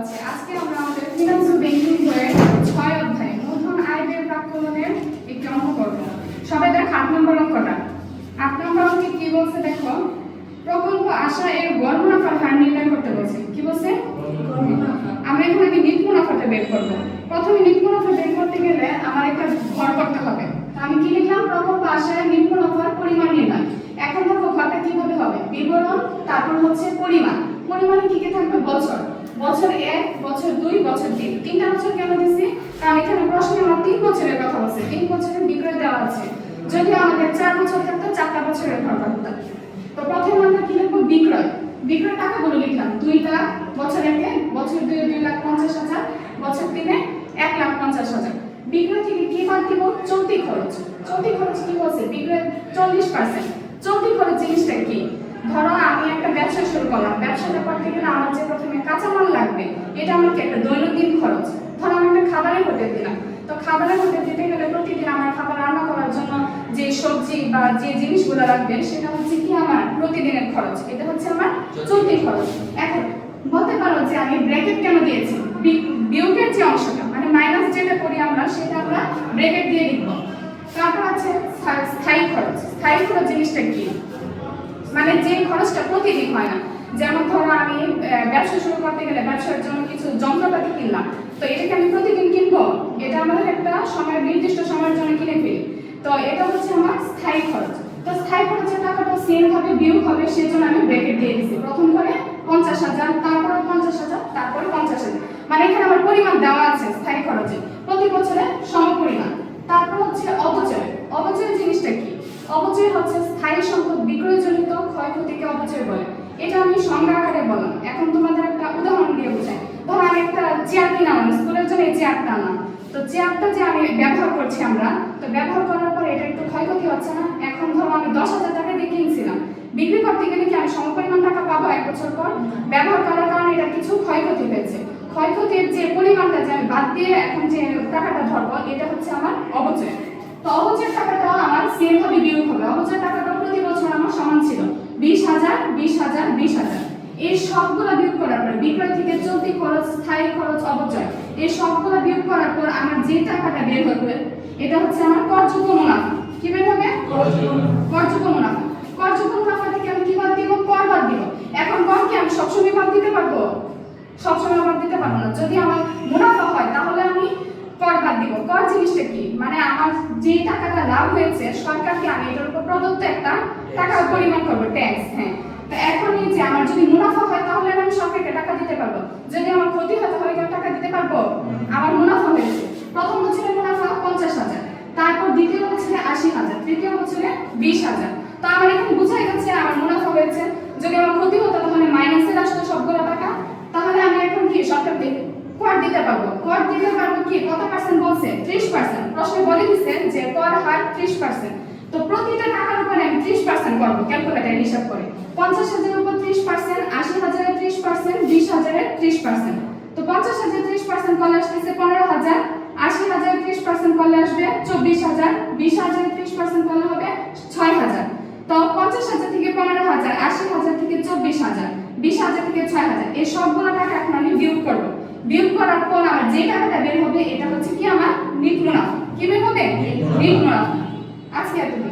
আছে আজকে আমরা আমাদের ফিনান্সিয়াল ব্যাংকিং বইয়ের ছয় অধ্যায় নতুন আয় ব্যয় প্রাক্কলনের একটি অঙ্ক করব। সবাইদের আট নম্বর অঙ্কটা। আট নম্বর অঙ্কে কি বলছে দেখো? প্রকল্প আশা এর গড় মুনাফার হার নির্ণয় করতে বলছে। কি বলছে? আমরা এখানে আগে নিট মুনাফাটা বের করব। প্রথমে নিট মুনাফা বের করতে গেলে আমার একটা ঘর করতে হবে। আমি কি লিখলাম? প্রকল্প আশায় নিট মুনাফার পরিমাণ নির্ণয়। এখন দেখো ঘরটা কীভাবে হবে? বিবরণ তারপর হচ্ছে পরিমাণ। পরিমাণে কি কি থাকবে? বছর। বছর এক, বছর দুই, বছর তিন। তিনটা বছর কেন দিছি? কারণ এখানে প্রশ্নে আমার তিন বছরের কথা বলছে। তিন বছরের বিক্রয় দেওয়া আছে। যদি আমাদের চার বছর থাকতো, চারটা বছরের ঘর করতাম তো প্রথমে আমরা কি লিখব? বিক্রয়। বিক্রয় টাকাগুলো লিখলাম। দুই লাখ বছর একে, বছর দুই দুই লাখ পঞ্চাশ হাজার, বছর তিনে এক লাখ পঞ্চাশ হাজার। বিক্রয় থেকে কি বাদ দিব? চলতি খরচ। চলতি খরচ কি বলছে? বিক্রয় চল্লিশ পার্সেন্ট চলতি খরচ জিনিসটা কি? ধরো আমি একটা ব্যবসা শুরু করলাম। ব্যবসাটা করতে গেলে আমার কাঁচামাল লাগবে। এটা আমার কি একটা দৈনন্দিন খরচ। ধরো আমি একটা খাবারের হোটেল দিলাম। তো খাবারের হোটেল দিতে গেলে প্রতিদিন আমার খাবার রান্না করার জন্য যে সবজি বা যে জিনিসগুলো লাগবে সেটা হচ্ছে কি আমার প্রতিদিনের খরচ। এটা হচ্ছে আমার চলতি খরচ। এখন বলতে পারো যে আমি ব্র্যাকেট কেন দিয়েছি? বিয়োগের যে অংশটা মানে মাইনাস যেটা করি আমরা সেটা আমরা ব্র্যাকেট দিয়ে লিখব। তারপর আছে স্থায়ী- খরচ। স্থায়ী খরচ জিনিসটা কি? মানে যে খরচটা প্রতিদিন হয় না। যেমন ধরো ব্যবসা শুরু করতে গেলে ব্যবসার জন্য কিছু যন্ত্রপাতি কিনলাম। তো এটাকে আমি প্রতিদিন কিনবো। এটা আমাদের একটা সময় নির্দিষ্ট সময়ের জন্য কিনে ফেলি। তো এটা হচ্ছে আমার স্থায়ী খরচ। তো স্থায়ী খরচের টাকাটা সেম ভাবে বিয়োগ হবে, সেজন্য আমি ব্রেকেট দিয়ে দিচ্ছি প্রথম করে পঞ্চাশ হাজার, তারপরে পঞ্চাশ হাজার, তারপরে পঞ্চাশ হাজার। মানে এখানে আমার পরিমাণ দেওয়া আছে স্থায়ী খরচে। প্রতি বছরে সম পরিমাণ তারপর হচ্ছে অপচয়। অপচয় জিনিসটা কি? অপচয় হচ্ছে স্থায়ী সম্পদ বিক্রয়জনিত ক্ষয়ক্ষতিকে অপচয় বলে। এটা আমি সংজ্ঞা আকারে বললাম। এখন তোমাদের একটা উদাহরণ দিয়ে বোঝাই ধরো আমি একটা চেয়ার কিনলাম স্কুলের জন্য এই চেয়ারটা আনলাম তো চেয়ারটা যে আমি ব্যবহার করছি আমরা, তো ব্যবহার করার পরে এটা একটু ক্ষয়ক্ষতি হচ্ছে না? এখন ধরো আমি দশ হাজার টাকা দিয়ে কিনছিলাম। বিক্রি করতে গেলে কি আমি সমপরিমাণ টাকা পাবো এক বছর পর? ব্যবহার করার কারণে এটা কিছু ক্ষয়ক্ষতি হয়েছে। ক্ষয়ক্ষতির যে পরিমাণটা যে আমি বাদ দিয়ে এখন যে টাকাটা ধরবো, এটা হচ্ছে আমার অবচয়। তো অবচয়ের টাকাটা আমার সেম ভাবে বিয়োগ হবে। অবচয়ের টাকাটা প্রতি বছর আমার সমান ছিল। বিশ হাজার বিশ হাজার বিশ হাজার। এই সবগুলো বিয়োগ করার পর বিক্রয় থেকে চলতি খরচ স্থায়ী খরচ অবচয় এই সবগুলো বিয়োগ করার পর আমার যে টাকাটা বের হবে এটা হচ্ছে আমার করযোগ্য মুনাফা। কি বের হবে? করযোগ্য মুনাফা। করযোগ্য মুনাফা। থেকে আমি কি বাদ দিব? কর বাদ দিব। এখন কর কি আমি সবসময় বাদ দিতে পারব? সবসময় বাদ দিতে পারব না। যদি আমার মুনাফা হয় তাহলে আমি কর বাদ দিব। কর জিনিসটা কি? মানে আমার যে টাকাটা লাভ হয়েছে সরকারকে আমি এটার উপর প্রদত্ত একটা টাকার পরিমাণ করব ট্যাক্স হ্যাঁ তো এখন এই যে আমার যদি মুনাফা হয় তাহলে আমি সরকারকে টাকা দিতে পারব যদি আমার ক্ষতি হয় তাহলে কি আমি টাকা দিতে পারব আমার মুনাফা হয়েছে প্রথম বছরে মুনাফা পঞ্চাশ হাজার তারপর দ্বিতীয় বছরে আশি হাজার তৃতীয় বছরে বিশ হাজার তো আমার এখন বুঝাই যাচ্ছে আমার মুনাফা হয়েছে যদি আমার ক্ষতি হতো তাহলে মাইনাসের আসতো সবগুলো টাকা তাহলে আমি এখন কি সরকারকে কর দিতে পারব কর দিতে পারব কি কত পার্সেন্ট বলছে ত্রিশ পার্সেন্ট প্রশ্নে বলে দিচ্ছে যে কর হার ত্রিশ পার্সেন্ট তো প্রতিটা টাকার উপরে আমি ত্রিশ পার্সেন্ট করব ক্যালকুলেটার হিসাব করে। পঞ্চাশ হাজারের উপর ত্রিশ পার্সেন্ট আশি হাজারের ত্রিশ পার্সেন্ট বিশ হাজারের ত্রিশ পার্সেন্ট তো পঞ্চাশ হাজার ত্রিশ পার্সেন্ট করলে আসতেছে পনেরো হাজার, আশি হাজার ত্রিশ পার্সেন্ট করলে আসবে চব্বিশ হাজার, বিশ হাজার ত্রিশ পার্সেন্ট করলে হবে ছয় হাজার। তো পঞ্চাশ হাজার থেকে পনেরো হাজার, আশি হাজার থেকে চব্বিশ হাজার, বিশ হাজার থেকে ছয় হাজার। এই সবগুলো টাকা এখন আমি বিয়োগ করব। বিয়োগ করার পর আমার যে টাকাটা বের হবে এটা হচ্ছে কি আমার নিট মুনাফা কি বের হবে? নিট মুনাফা। আজকে এতদিন